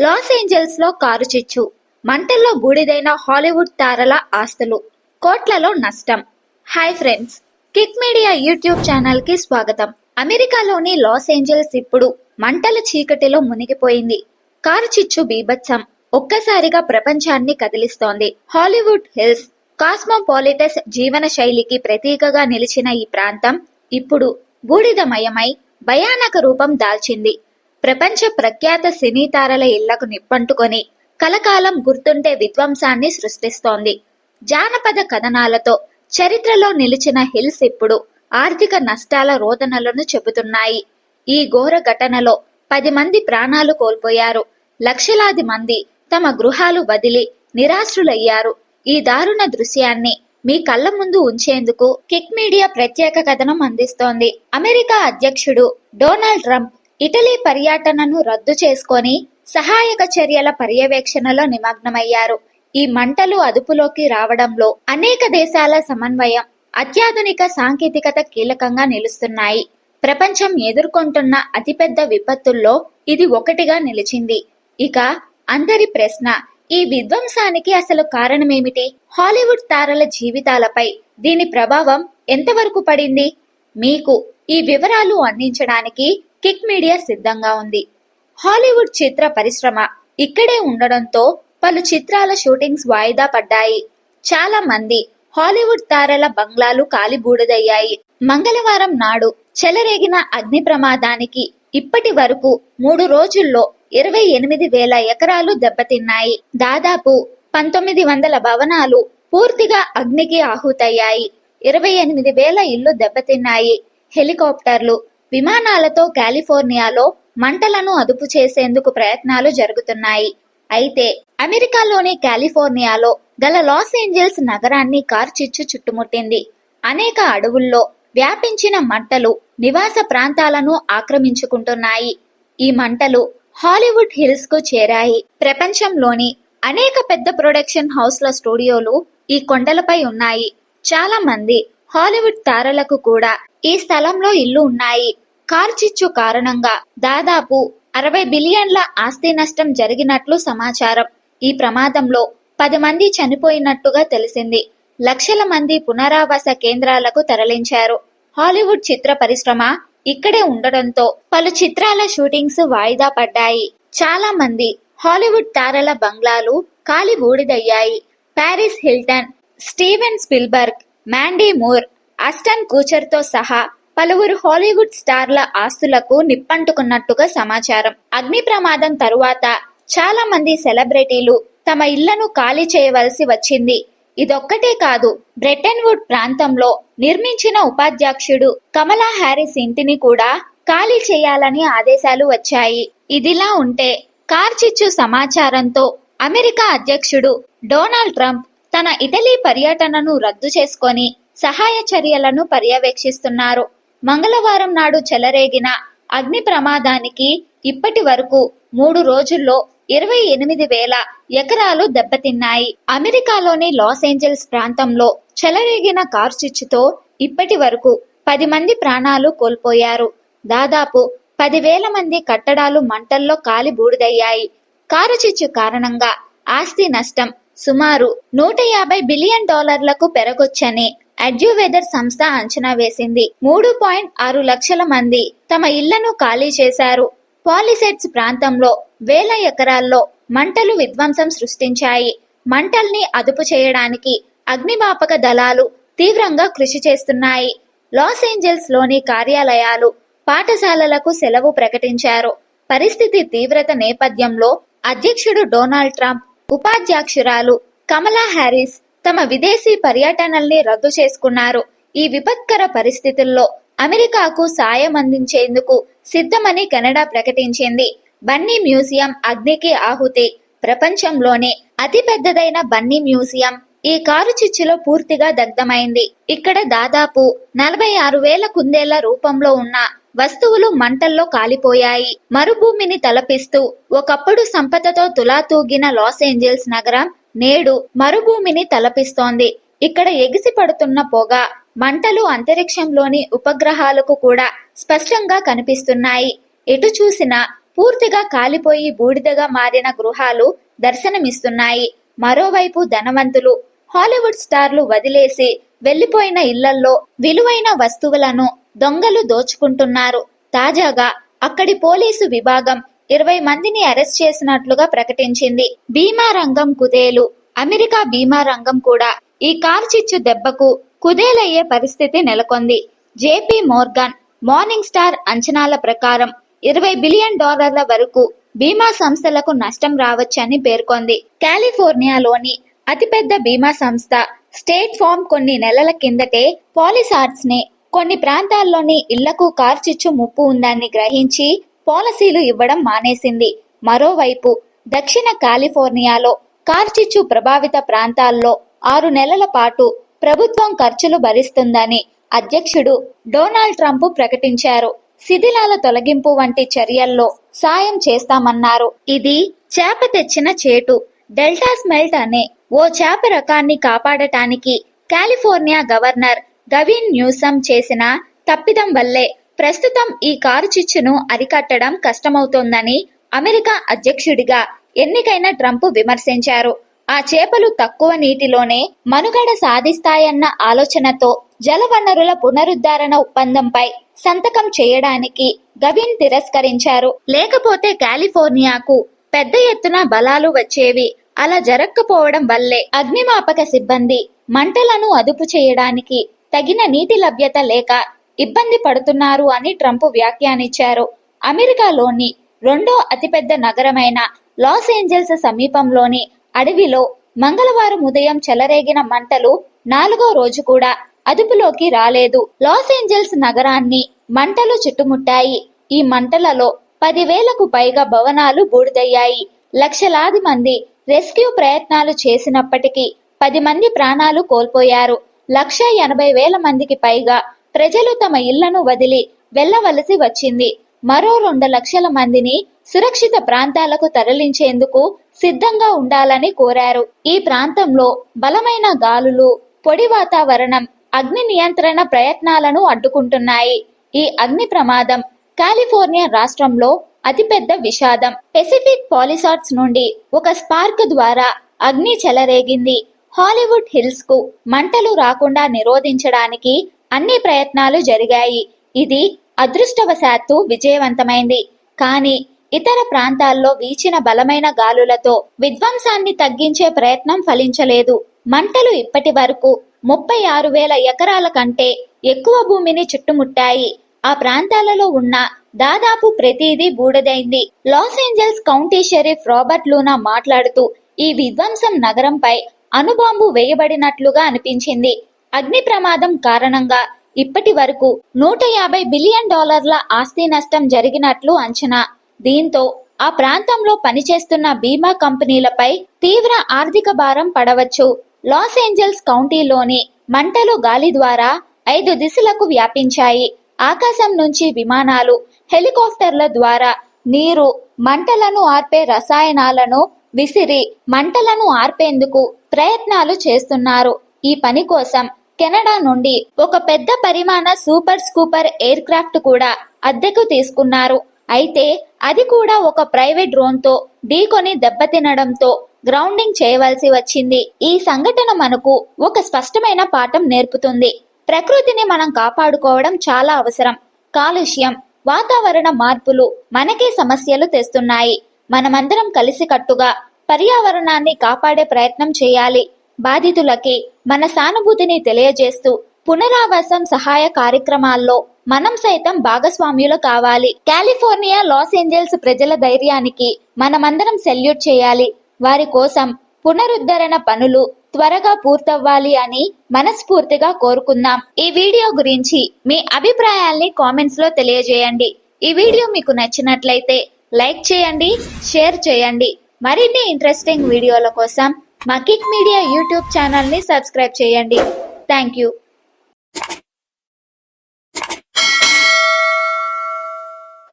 Loss ఏంజల్స్లో car చిచ్చు. మంటల్లో బూడిదైన Hollywood తారల ఆస్తులు. కోట్లలో నష్టం. Hi friends kick media YouTube ఛానల్కి స్వాగతం. అమెరికాలోని లాస్ ఏంజల్స్ ఇప్పుడు మంటల చీకటిలో మునిగిపోయింది. కారు చిచ్చు బీభత్సం. ఒక్కసారిగా ప్రపంచాన్ని కదిలిస్తోంది. హాలీవుడ్ హిల్స్ కాస్మోపాలిటస్ జీవన శైలికి ప్రతీకగా నిలిచిన ఈ ప్రాంతం ఇప్పుడు బూడిదమయమై భయానక రూపం దాల్చింది. ప్రపంచ ప్రఖ్యాత సినీ తారల ఇళ్ళకు నిప్పంటుకొని కలకాలం గుర్తుండే విధ్వంసాన్ని సృష్టిస్తోంది. జానపద కథనాలతో చరిత్రలో నిలిచిన హిల్స్ ఇప్పుడు ఆర్థిక నష్టాల రోదనలను చెబుతున్నాయి. ఈ ఘోర ఘటనలో పది మంది ప్రాణాలు కోల్పోయారు. లక్షలాది మంది తమ గృహాలు వదిలి నిరాశ్రులయ్యారు. ఈ దారుణ దృశ్యాన్ని మీ కళ్ళ ముందు ఉంచేందుకు కిక్ మీడియా ప్రత్యేక కథనం అందిస్తోంది. అమెరికా అధ్యక్షుడు డొనాల్డ్ ట్రంప్ ఇటలీ పర్యటనను రద్దు చేసుకొని సహాయక చర్యల పర్యవేక్షణలో నిమగ్నమయ్యారు. ఈ మంటలు అదుపులోకి రావడంలో అనేక దేశాల సమన్వయం అత్యాధునిక సాంకేతికత కీలకంగా నిలుస్తున్నాయి. ప్రపంచం ఎదుర్కొంటున్న అతిపెద్ద విపత్తుల్లో ఇది ఒకటిగా నిలిచింది. ఇక అందరి ప్రశ్న ఈ విధ్వంసానికి అసలు కారణమేమిటి? హాలీవుడ్ తారల జీవితాలపై దీని ప్రభావం ఎంతవరకు పడింది? మీకు ఈ వివరాలు అందించడానికి కిక్ మీడియా సిద్ధంగా ఉంది. హాలీవుడ్ చిత్ర పరిశ్రమ ఇక్కడే ఉండడంతో పలు చిత్రాల షూటింగ్స్ వాయిదా పడ్డాయి. చాలా మంది హాలీవుడ్ తారల బంగ్లాలు కాలిబూడిదయ్యాయి. మంగళవారం నాడు చెలరేగిన అగ్ని ప్రమాదానికి ఇప్పటి వరకు మూడు రోజుల్లో ఇరవై ఎనిమిది వేల ఎకరాలు దెబ్బతిన్నాయి. దాదాపు పంతొమ్మిది వందల భవనాలు పూర్తిగా అగ్నికి ఆహుతయ్యాయి. ఇరవై ఎనిమిది వేల ఇళ్ళు దెబ్బతిన్నాయి. హెలికాప్టర్లు విమానాలతో కాలిఫోర్నియాలో మంటలను అదుపు చేసేందుకు ప్రయత్నాలు జరుగుతున్నాయి. అయితే అమెరికాలోని కాలిఫోర్నియాలో గల లాస్ ఏంజల్స్ నగరాన్ని కార్చిచ్చు చుట్టుముట్టింది. అనేక అడవుల్లో వ్యాపించిన మంటలు నివాస ప్రాంతాలను ఆక్రమించుకుంటున్నాయి. ఈ మంటలు హాలీవుడ్ హిల్స్కు చేరాయి. ప్రపంచంలోని అనేక పెద్ద ప్రొడక్షన్ హౌస్ల స్టూడియోలు ఈ కొండలపై ఉన్నాయి. చాలా మంది హాలీవుడ్ తారలకు కూడా ఈ స్థలంలో ఇల్లు ఉన్నాయి. కార్చిచ్చు కారణంగా దాదాపు అరవై బిలియన్ల ఆస్తి నష్టం జరిగినట్లు సమాచారం. ఈ ప్రమాదంలో పది మంది చనిపోయినట్టుగా తెలిసింది. లక్షల మంది పునరావాస కేంద్రాలకు తరలించారు. హాలీవుడ్ చిత్ర పరిశ్రమ ఇక్కడే ఉండడంతో పలు చిత్రాల షూటింగ్స్ వాయిదా పడ్డాయి. చాలా మంది హాలీవుడ్ తారల బంగ్లాలు కాలి బూడిదయ్యాయి. Paris Hilton Steven Spielberg Mandy Moore Ashton కూచర్తో సహా పలువురు హాలీవుడ్ స్టార్ల ఆస్తులకు నిప్పంటుకున్నట్టుగా సమాచారం. అగ్ని ప్రమాదం తరువాత చాలా మంది సెలబ్రిటీలు తమ ఇళ్ళను ఖాళీ చేయవలసి వచ్చింది. ఇదొక్కటే కాదు బ్రెటన్వుడ్ ప్రాంతంలో నిర్మించిన ఉపాధ్యక్షుడు కమలా హ్యారిస్ ఇంటిని కూడా ఖాళీ చేయాలని ఆదేశాలు వచ్చాయి. ఇదిలా ఉంటే కార్చిచ్చు సమాచారంతో అమెరికా అధ్యక్షుడు డొనాల్డ్ ట్రంప్ తన ఇటలీ పర్యటనను రద్దు చేసుకొని సహాయ చర్యలను పర్యవేక్షిస్తున్నారు. మంగళవారం నాడు చెలరేగిన అగ్ని ప్రమాదానికి ఇప్పటి వరకు మూడు రోజుల్లో ఇరవై ఎనిమిది వేల ఎకరాలు దెబ్బతిన్నాయి. అమెరికాలోని లాస్ ఏంజల్స్ ప్రాంతంలో చెలరేగిన కార్చిచ్చుతో ఇప్పటి వరకు పది మంది ప్రాణాలు కోల్పోయారు. దాదాపు పదివేల మంది కట్టడాలు మంటల్లో కాలి బూడిదయ్యాయి. కారు చిచ్చు కారణంగా ఆస్తి నష్టం సుమారు నూట యాభై బిలియన్ డాలర్లకు పెరగొచ్చని అడ్యూవెదర్ సంస్థ అంచనా వేసింది. మూడు పాయింట్ ఆరు లక్షల మంది తమ ఇళ్ళను ఖాళీ చేశారు. పాలిసెట్స్ ప్రాంతంలో వేల ఎకరాల్లో మంటలు విధ్వంసం సృష్టించాయి. మంటల్ని అదుపు చేయడానికి అగ్నిమాపక దళాలు తీవ్రంగా కృషి చేస్తున్నాయి. లాస్ ఏంజల్స్లోని కార్యాలయాలు పాఠశాలలకు సెలవు ప్రకటించారు. పరిస్థితి తీవ్రత నేపథ్యంలో అధ్యక్షుడు డొనాల్డ్ ట్రంప్ ఉపాధ్యక్షురాలు కమలా హ్యారిస్ తమ విదేశీ పర్యటనల్ని రద్దు చేసుకున్నారు. ఈ విపత్కర పరిస్థితుల్లో అమెరికాకు సాయం అందించేందుకు సిద్ధమని కెనడా ప్రకటించింది. బన్నీ మ్యూజియం అగ్నికి ఆహుతి. ప్రపంచంలోనే అతి పెద్దదైన బన్నీ మ్యూజియం ఈ కారు చిచ్చులో పూర్తిగా దగ్ధమైంది. ఇక్కడ దాదాపు నలభై ఆరు వేల కుందేళ్ళ రూపంలో ఉన్న వస్తువులు మంటల్లో కాలిపోయాయి. మరుభూమిని తలపిస్తూ ఒకప్పుడు సంపదతో తులాతూగిన లాస్ ఏంజల్స్ నగరం నేడు మరుభూమిని తలపిస్తోంది. ఇక్కడ ఎగిసి పడుతున్న పొగ మంటలు అంతరిక్షంలోని ఉపగ్రహాలకు కూడా స్పష్టంగా కనిపిస్తున్నాయి. ఎటు చూసినా పూర్తిగా కాలిపోయి బూడిదగా మారిన గృహాలు దర్శనమిస్తున్నాయి. మరోవైపు ధనవంతులు హాలీవుడ్ స్టార్లు వదిలేసి వెళ్ళిపోయిన ఇళ్ళల్లో విలువైన వస్తువులను దొంగలు దోచుకుంటున్నారు. తాజాగా అక్కడి పోలీసు విభాగం ఇరవై మందిని అరెస్ట్ చేసినట్లుగా ప్రకటించింది. బీమా రంగం కుదేలు. అమెరికా బీమా రంగం కూడా ఈ కార్చిచ్చు దెబ్బకు కుదేలయ్యే పరిస్థితి నెలకొంది. జేపీ మోర్గాన్ మార్నింగ్ స్టార్ అంచనాల ప్రకారం ఇరవై బిలియన్ డాలర్ల వరకు బీమా సంస్థలకు నష్టం రావచ్చని పేర్కొంది. కాలిఫోర్నియాలోని అతిపెద్ద బీమా సంస్థ స్టేట్ ఫార్మ్ కొన్ని నెలల కిందటే పాలిసార్ట్స్ని కొన్ని ప్రాంతాల్లోని ఇళ్ళకు కార్చిచ్చు ముప్పు ఉందని గ్రహించి పాలసీలు ఇవ్వడం మానేసింది. మరోవైపు దక్షిణ కాలిఫోర్నియాలో కార్చిచ్చు ప్రభావిత ప్రాంతాల్లో ఆరు నెలల పాటు ప్రభుత్వం ఖర్చులు భరిస్తుందని అధ్యక్షుడు డొనాల్డ్ ట్రంప్ ప్రకటించారు. శిథిలాల తొలగింపు వంటి చర్యల్లో సాయం చేస్తామన్నారు. ఇది చేప తెచ్చిన చేటు. డెల్టా స్మెల్ట్ అనే ఓ చేప రకాన్ని కాపాడటానికి కాలిఫోర్నియా గవర్నర్ గవిన్ న్యూసమ్ చేసిన తప్పిదం వల్లే ప్రస్తుతం ఈ కారు చిచ్చును అరికట్టడం కష్టమవుతోందని అమెరికా అధ్యక్షుడిగా ఎన్నికైన ట్రంప్ విమర్శించారు. ఆ చేపలు తక్కువ నీటిలోనే మనుగడ సాధిస్తాయన్న ఆలోచనతో జలవనరుల పునరుద్ధరణ ఒప్పందంపై సంతకం చేయడానికి గవిన్ తిరస్కరించారు. లేకపోతే కాలిఫోర్నియాకు పెద్ద ఎత్తున బలాలు వచ్చేవి అలా జరగకపోవడం వల్లే అగ్నిమాపక సిబ్బంది మంటలను అదుపు చేయడానికి తగిన నీటి లభ్యత లేక ఇబ్బంది పడుతున్నారు అని ట్రంప్ వ్యాఖ్యానించారు. అమెరికాలోని రెండో అతిపెద్ద నగరమైన లాస్ ఏంజల్స్ సమీపంలోని అడవిలో మంగళవారం ఉదయం చెలరేగిన మంటలు నాలుగో రోజు కూడా అదుపులోకి రాలేదు. లాస్ ఏంజల్స్ నగరాన్ని మంటలు చుట్టుముట్టాయి. ఈ మంటలలో పదివేలకు పైగా భవనాలు బూడిదయ్యాయి. లక్షలాది మంది రెస్క్యూ ప్రయత్నాలు చేసినప్పటికీ పది మంది ప్రాణాలు కోల్పోయారు. లక్ష ఎనభై వేల మందికి పైగా ప్రజలు తమ ఇళ్ళను వదిలి వెళ్ళవలసి వచ్చింది. మరో రెండు లక్షల మందిని సురక్షిత ప్రాంతాలకు తరలించేందుకు సిద్ధంగా ఉండాలని కోరారు. ఈ ప్రాంతంలో బలమైన గాలులు పొడి వాతావరణం అగ్ని నియంత్రణ ప్రయత్నాలను అడ్డుకుంటున్నాయి. ఈ అగ్ని ప్రమాదం కాలిఫోర్నియా రాష్ట్రంలో అతిపెద్ద విషాదం. పెసిఫిక్ పాలిసార్ట్స్ నుండి ఒక స్పార్క్ ద్వారా అగ్ని చెలరేగింది. హాలీవుడ్ హిల్స్కు మంటలు రాకుండా నిరోధించడానికి అన్ని ప్రయత్నాలు జరిగాయి. ఇది అదృష్టవశాత్తు విజయవంతమైంది. కానీ ఇతర ప్రాంతాల్లో వీచిన బలమైన గాలులతో విధ్వంసాన్ని తగ్గించే ప్రయత్నం ఫలించలేదు. మంటలు ఇప్పటి వరకు ముప్పై ఆరు వేల ఎకరాల కంటే ఎక్కువ భూమిని చుట్టుముట్టాయి. ఆ ప్రాంతాలలో ఉన్న దాదాపు ప్రతిదీ బూడిదైంది. Los Angeles county sheriff Robert Luna మాట్లాడుతూ ఈ విధ్వంసం నగరంపై అణుబాంబు వేయబడినట్లుగా అనిపించింది. అగ్ని ప్రమాదం కారణంగా ఇప్పటి వరకు నూట యాభై బిలియన్ డాలర్ల ఆస్తి నష్టం జరిగినట్లు అంచనా. దీంతో ఆ ప్రాంతంలో పనిచేస్తున్న బీమా కంపెనీలపై తీవ్ర ఆర్థిక భారం పడవచ్చు. లాస్ ఏంజల్స్ కౌంటీలోని మంటలు గాలి ద్వారా ఐదు దిశలకు వ్యాపించాయి. ఆకాశం నుంచి విమానాలు హెలికాప్టర్ల ద్వారా నీరు మంటలను ఆర్పే రసాయనాలను విసిరి మంటలను ఆర్పేందుకు ప్రయత్నాలు చేస్తున్నారు. ఈ పని కోసం కెనడా నుండి ఒక పెద్ద పరిమాణ సూపర్ స్కూపర్ ఎయిర్ క్రాఫ్ట్ కూడా అద్దెకు తీసుకున్నారు. అయితే అది కూడా ఒక ప్రైవేట్ డ్రోన్తో ఢీకొని దెబ్బతినడంతో గ్రౌండింగ్ చేయవలసి వచ్చింది. ఈ సంఘటన మనకు ఒక స్పష్టమైన పాఠం నేర్పుతుంది. ప్రకృతిని మనం కాపాడుకోవడం చాలా అవసరం. కాలుష్యం వాతావరణ మార్పులు మనకే సమస్యలు తెస్తున్నాయి. మనమందరం కలిసికట్టుగా పర్యావరణాన్ని కాపాడే ప్రయత్నం చేయాలి. బాధితులకి మన సానుభూతిని తెలియజేస్తూ పునరావాసం సహాయ కార్యక్రమాల్లో మనం సైతం భాగస్వామ్యులు కావాలి. కాలిఫోర్నియా లాస్ ఏంజల్స్ ప్రజల ధైర్యానికి మనమందరం సెల్యూట్ చేయాలి. వారి కోసం పునరుద్ధరణ పనులు త్వరగా పూర్తవ్వాలి అని మనస్ఫూర్తిగా కోరుకుందాం. ఈ వీడియో గురించి మీ అభిప్రాయాల్ని కామెంట్స్లో తెలియజేయండి. ఈ వీడియో మీకు నచ్చినట్లయితే లైక్ చేయండి షేర్ చేయండి. మరిన్ని ఇంట్రెస్టింగ్ వీడియోల కోసం మా కిక్ మీడియా యూట్యూబ్ ఛానల్ని సబ్స్క్రైబ్ చేయండి. Thank you.